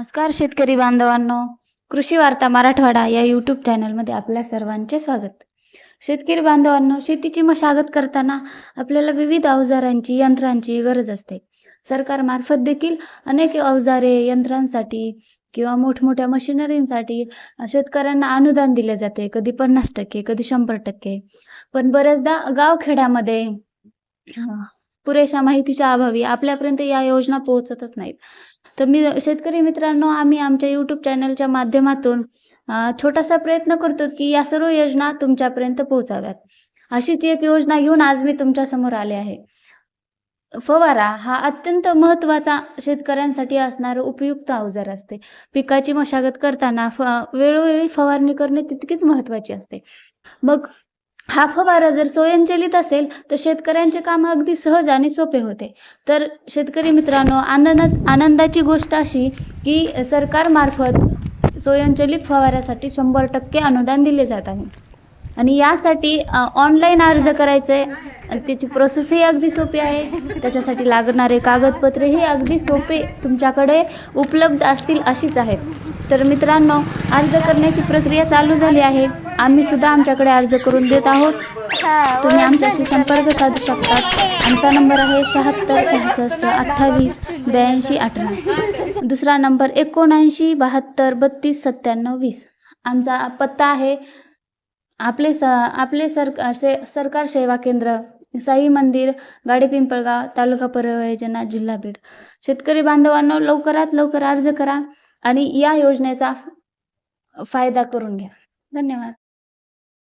नमस्कार शेतकरी बांधवांनो. कृषी वार्ता मराठवाडा या यूट्यूब चॅनलमध्ये आपल्या सर्वांचे स्वागत. शेतकरी बांधवांनो शेतीची मशागत करताना आपल्याला विविध अवजारांची यंत्रांची गरज असते. सरकारमार्फत देखील अनेक अवजारे यंत्रांसाठी किंवा मोठमोठ्या मशिनरींसाठी शेतकऱ्यांना अनुदान दिले जाते. कधी पन्नास टक्के कधी शंभर टक्के. पण बऱ्याचदा गावखेड्यामध्ये पुरेशा माहितीच्या अभावी आपल्यापर्यंत या योजना पोहोचतच नाहीत. तर मी शेतकरी मित्रांनो आम्ही आमच्या यूट्यूब चॅनलच्या माध्यमातून छोटासा प्रयत्न करतो की या सर्व योजना तुमच्यापर्यंत पोहोचाव्यात. अशीच एक योजना घेऊन आज मी तुमच्यासमोर आले आहे. फवारा हा अत्यंत महत्त्वाचा शेतकऱ्यांसाठी असणारं उपयुक्त अवजार असते. पिकाची मशागत करताना फ वेळोवेळी फवारणी करणे तितकीच महत्त्वाची असते. मग हा फवारा जर स्वयंचलित असेल तर शेतकऱ्यांचे काम अगदी सहज आणि सोपे होते. तर शेतकरी मित्रांनो आनंदात आनंदाची गोष्ट अशी की सरकारमार्फत स्वयंचलित फवाऱ्यासाठी शंभर टक्के अनुदान दिले जात आहे. आणि यासाठी ऑनलाईन अर्ज करायचं आहे आणि त्याची प्रोसेसही अगदी सोपी आहे. त्याच्यासाठी लागणारे कागदपत्रेही अगदी सोपे तुमच्याकडे उपलब्ध असतील अशीच आहेत. तर मित्रांनो अर्ज करण्याची प्रक्रिया चालू झाली आहे. आम्ही सुद्धा आमच्याकडे अर्ज करून देत आहोत. तुम्ही आमच्याशी संपर्क साधू शकता. आमचा नंबर आहे शहात्तर सहासष्ट अठ्ठावीस ब्याऐंशी अठरा. दुसरा नंबर एकोणऐंशी बहात्तर बत्तीस सत्त्याण्णव वीस. आमचा पत्ता आहे आपले स आपले सरकार से सरकार सेवा केंद्र साई मंदिर गाडी पिंपळगाव तालुका परियोजना जिल्हा बीड. शेतकरी बांधवांनो लवकरात लवकर अर्ज करा आणि या योजनेचा फायदा करून घ्या. धन्यवाद.